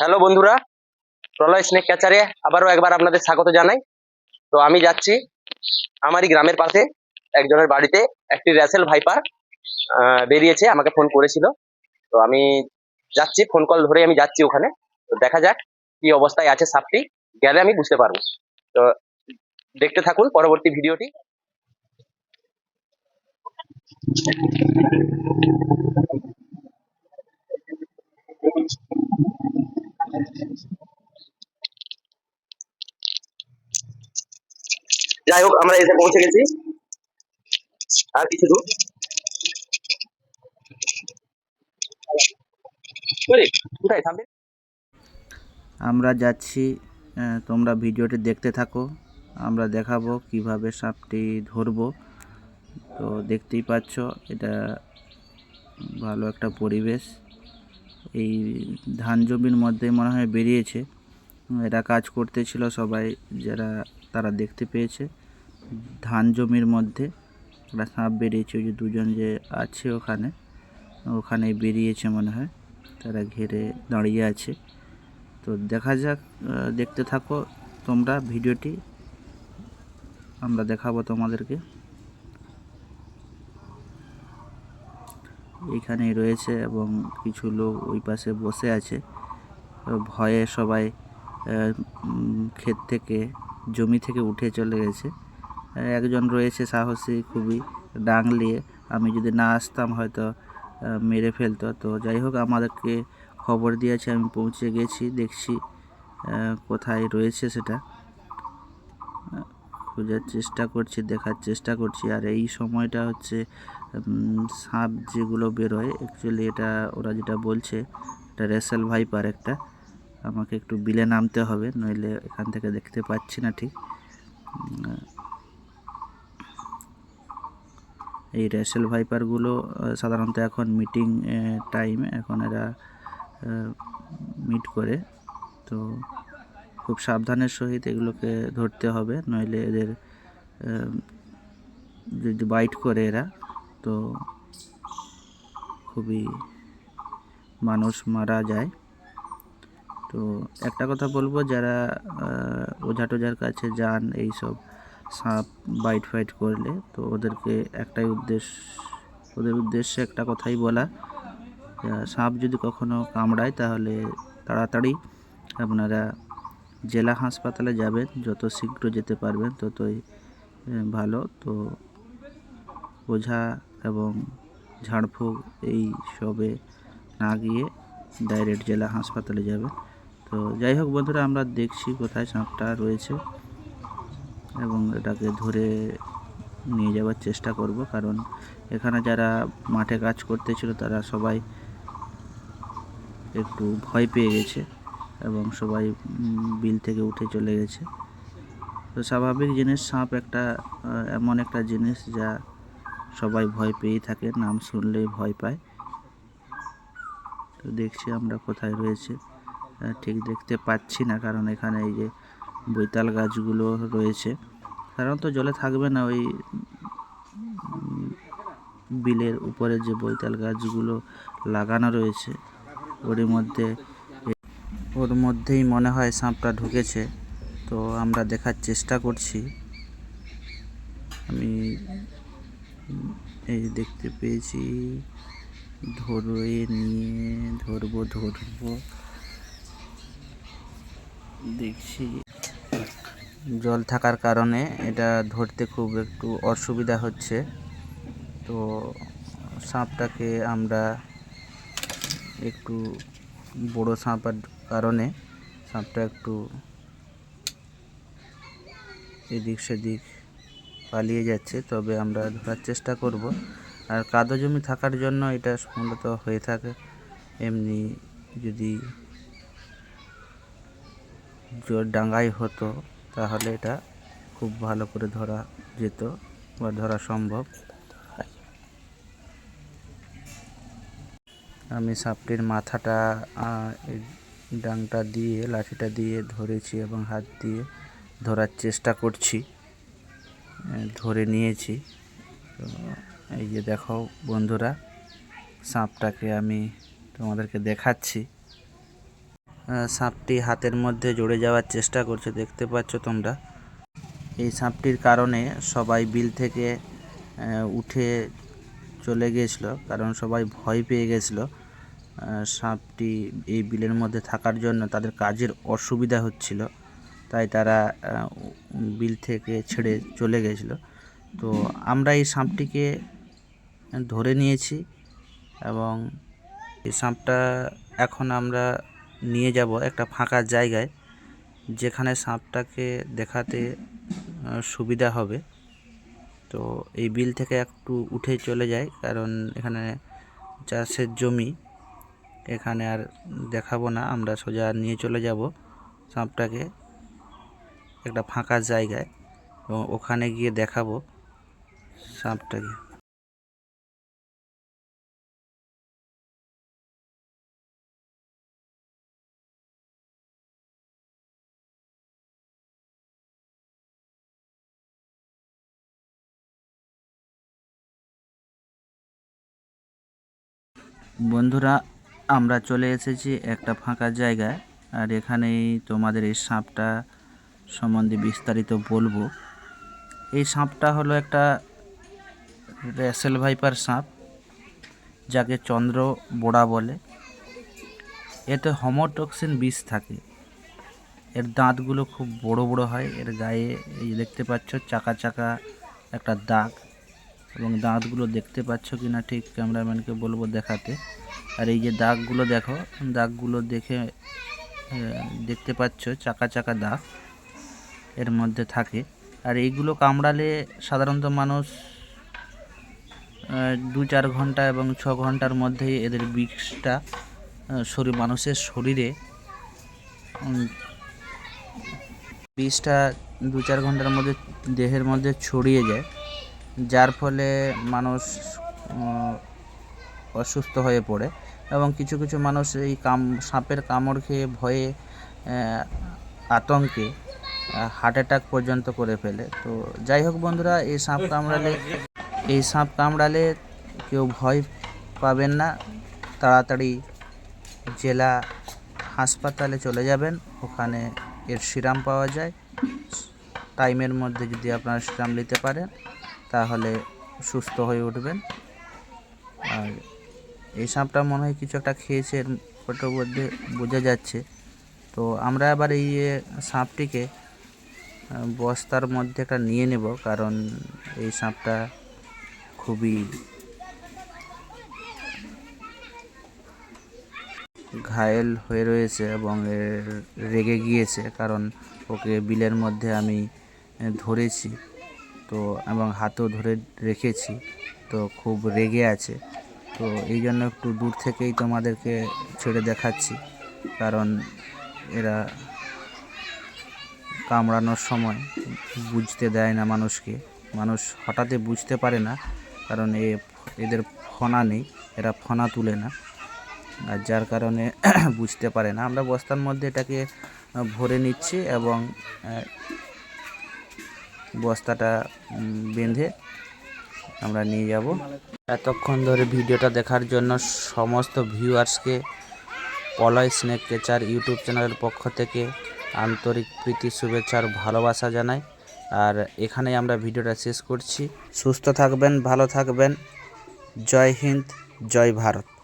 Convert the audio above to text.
Hello বন্ধুরা, প্রলয় snake ক্যাচারে আবারও একবার আপনাদের স্বাগত জানাই। তো আমি যাচ্ছি আমারই গ্রামের পাশে, একজনের বাড়িতে একটি র্যাসেল ভাইপার বেরিয়েছে, আমাকে ফোন করেছিল। তো আমি যাচ্ছি, ফোন কল ধরে আমি যাচ্ছি ওখানে। তো দেখা যাক কি অবস্থায় আছে সাপটি, গেলে আমি বুঝতে পারব। তো দেখতে থাকুন পরবর্তী ভিডিওটি। যাই হোক, আমরা এসে পৌঁছে গেছি। আর কিছু দূর। কোথায়? সামনে আমরা যাচ্ছি তোমরা ভিডিওটি দেখতে থাকো। আমরা দেখাবো কীভাবে সাপটি ধরবো। তো দেখতেই পাচ্ছ, এটা ভালো একটা পরিবেশ। এই ধান জমির মধ্যে মনে হয় বেরিয়েছে। এরা কাজ করতেছিল সবাই, যারা, তারা দেখতে পেয়েছে। ধান জমির মধ্যে একটা সাপ বেরিয়েছে, ওই যে দুজন যে আছে ওখানে ওখানে বেরিয়েছে মনে হয়। তারা ঘেরে দাঁড়িয়ে আছে। তো দেখা যাক দেখতে থাকো তোমরা ভিডিওটি। আমরা দেখাবো তোমাদেরকে। এখানেই রয়েছে এবং কিছু লোক ওই পাশে বসে আছে। ভয়ে সবাই ক্ষেত থেকে, জমি থেকে উঠে চলে গেছে। একজন রয়েছে সাহসী, খুবই ডাং নিয়ে আমি যদি না আসতাম হয়তো মেরে ফেলতো। তো যাই হোক, আমাদেরকে খবর দিয়েছে, আমি পৌঁছে গেছি, দেখছি কোথায় রয়েছে সেটা। খোঁজার চেষ্টা করছি, দেখার চেষ্টা করছি। আর এই সময়টা হচ্ছে সাপ যেগুলো বেরোয় অ্যাকচুয়ালি এটা ওরা যেটা বলছে, এটা রেসেল ভাইপার একটা। আমাকে একটু বিলে নামতে হবে, নইলে এখান থেকে দেখতে পাচ্ছি না ঠিক। এই রেসেল ভাইপারগুলো সাধারণত এখন মিটিং টাইম এখন এরা মিট করে। তো খুব সাবধানের সহিত এগুলোকে ধরতে হবে, নইলে এদের যদি বাইট করে এরা তো খুবই মানুষ মারা যায়। তো একটা কথা বলব, যারা ওঝা টোঝার কাছে যান এইসব সাপ বাইট ফাইট করলে, তো ওদেরকে একটাই উদ্দেশ্য, ওদের উদ্দেশ্যে একটা কথাই বলা সাপ যদি কখনো কামড়ায় তাহলে তাড়াতাড়ি আপনারা জেলা হাসপাতালে যাবেন, যত শীঘ্র যেতে পারবেন ততই ভালো। তো ওঝা এবং ঝাড়ফুঁক এই সবে না গিয়ে ডাইরেক্ট জেলা হাসপাতালে যাবে। তো যাই হোক বন্ধুরা, আমরা দেখছি কোথায় সাপটা রয়েছে এবং এটাকে ধরে নিয়ে যাওয়ার চেষ্টা করব। কারণ এখানে যারা মাঠে কাজ করতেছিল, তারা সবাই একটু ভয় পেয়ে গেছে এবং সবাই বিল থেকে উঠে চলে গেছে। তো স্বাভাবিক জিনিস, সাপ একটা এমন একটা জিনিস যা সবাই ভয় পেয়েই থাকে, নাম শুনলেই ভয় পায়। তো দেখছি আমরা কোথায় রয়েছে। ঠিক দেখতে পাচ্ছি না, কারণ এখানে এই যে বৈতাল গাছগুলো রয়েছে। সাধারণত জলে থাকবে না ওই বিলের উপরে যে বৈতাল গাছগুলো লাগানো রয়েছে। ওর মধ্যে ওর মধ্যেই মনে হয় সাপটা ঢুকেছে। তো আমরা দেখার চেষ্টা করছি আমি উম, এই দেখতে পেয়েছি। ধরে নিয়ে ধরবো ধরবো। দেখছি। জল থাকার কারণে এটা ধরতে খুব একটু অসুবিধা হচ্ছে। তো সাপটাকে আমরা একটু বড় সাপার কারণে সাপটা একটু এদিক সেদিক পালিয়ে যাচ্ছে, তবে আমরা ধরার চেষ্টা করব। আর কাদো জমি থাকার জন্য এটা মূলত হয়ে থাকে এমনি যদি জোর ডাঙ্গাই হতো, তাহলে এটা খুব ভালো করে ধরা যেত বা ধরা সম্ভব। আমি সাপটির মাথাটা ডাংটা দিয়ে, লাঠিটা দিয়ে ধরেছি এবং হাত দিয়ে ধরার চেষ্টা করছি। ধরে নিয়েছি। তো এই যে দেখো বন্ধুরা, সাপটাকে আমি তোমাদেরকে দেখাচ্ছি। সাপটি হাতের মধ্যে জড়ে যাওয়ার চেষ্টা করছে, দেখতে পাচ্ছ তোমরা। এই সাপটির কারণে সবাই বিল থেকে উঠে চলে গিয়েছিল কারণ সবাই ভয় পেয়ে গেছিল সাপটি এই বিলের মধ্যে থাকার জন্য তাদের কাজের অসুবিধা হচ্ছিল। তাই তারা বিল থেকে ছেড়ে চলে গেছিল। তো আমরা এই সাপটিকে ধরে নিয়েছি এবং এই সাপটা এখন আমরা নিয়ে যাব একটা ফাঁকা জায়গায়, যেখানে সাপটাকে দেখাতে সুবিধা হবে। তো এই বিল থেকে একটু উঠে চলে যায়, কারণ এখানে চাষের জমি, এখানে আর দেখাবো না, আমরা সোজা নিয়ে চলে যাব সাপটাকে। একটা ফাঁকা জায়গায় এবং ওখানে গিয়ে দেখাবো সাপটাকে বন্ধুরা, আমরা চলে এসেছি একটা ফাঁকা জায়গায়, আর এখানেই তোমাদের এই সাপটা সম্বন্ধে বিস্তারিত বলব। এই সাপটা হলো একটা র্যাসেল ভাইপার সাপ, যাকে চন্দ্র বোড়া বলে। এতে হোমোটক্সিন বিষ থাকে। এর দাঁতগুলো খুব বড় বড় হয়। এর গায়ে এই দেখতে পাচ্ছ, চাকা চাকা একটা দাগ। এবং দাঁতগুলো দেখতে পাচ্ছ কি না ঠিক ক্যামেরাম্যানকে বলব দেখাতে। আর এই যে দাগগুলো দেখো, দাগগুলো দেখে দেখতে পাচ্ছ, চাকা চাকা দাগ। এর মধ্যে থাকে। আর এইগুলো কামড়ালে সাধারণত মানুষ দু চার ঘণ্টা এবং ছ ঘণ্টার মধ্যেই এদের বিষটা শরীর, মানুষের শরীরে বিষটা দু চার ঘণ্টার মধ্যে দেহের মধ্যে ছড়িয়ে যায়। যার ফলে মানুষ অসুস্থ হয়ে পড়ে এবং কিছু কিছু মানুষ এই কাম, সাপের কামড় খেয়ে ভয়ে আতঙ্কে হার্ট অ্যাটাক পর্যন্ত করে ফেলে। তো যাই হোক বন্ধুরা, এই সাপ কামড়ালে, এই সাপ কামড়ালে কেউ ভয় পাবেন না। তাড়াতাড়ি জেলা হাসপাতালে চলে যাবেন। ওখানে এর সিরাম পাওয়া যায়। টাইমের মধ্যে যদি আপনারা সিরাম নিতে পারেন, তাহলে সুস্থ হয়ে উঠবেন। আর এই সাপটা মনে হয় কিছু একটা খেয়েছে, এর ফটোর মধ্যে বোঝা যাচ্ছে। তো আমরা আবার এই সাপটিকে বস্তার মধ্যে একটা নিয়ে নেব, কারণ এই সাপটা খুবই ঘায়েল হয়ে রয়েছে এবং রেগে গিয়েছে, কারণ ওকে বিলের মধ্যে আমি ধরেছি। তো, এবং হাতও ধরে রেখেছি। তো, খুব রেগে আছে। তো, এই জন্য একটু দূর থেকেই তোমাদেরকে ছেড়ে দেখাচ্ছি, কারণ এরা কামড়ানোর সময় বুঝতে দেয় না মানুষকে। মানুষ হঠাৎই বুঝতে পারে না, কারণ এ এদের ফনা নেই, এরা ফনা তুলে না। আর যার কারণে বুঝতে পারে না। আমরা বস্তার মধ্যে এটাকে ভরে নিচ্ছি এবং বস্তাটা বেঁধে আমরা নিয়ে যাব। এতক্ষণ ধরে ভিডিওটা দেখার জন্য সমস্ত ভিউয়ার্সকে পলয় স্নেক কেচার ইউটিউব চ্যানেলের পক্ষ থেকে আন্তরিক প্রীতি, শুভেচ্ছা আর ভালোবাসা জানাই। আর এখানেই আমরা ভিডিওটা শেষ করছি। সুস্থ থাকবেন, ভালো থাকবেন। জয় হিন্দ, জয় ভারত।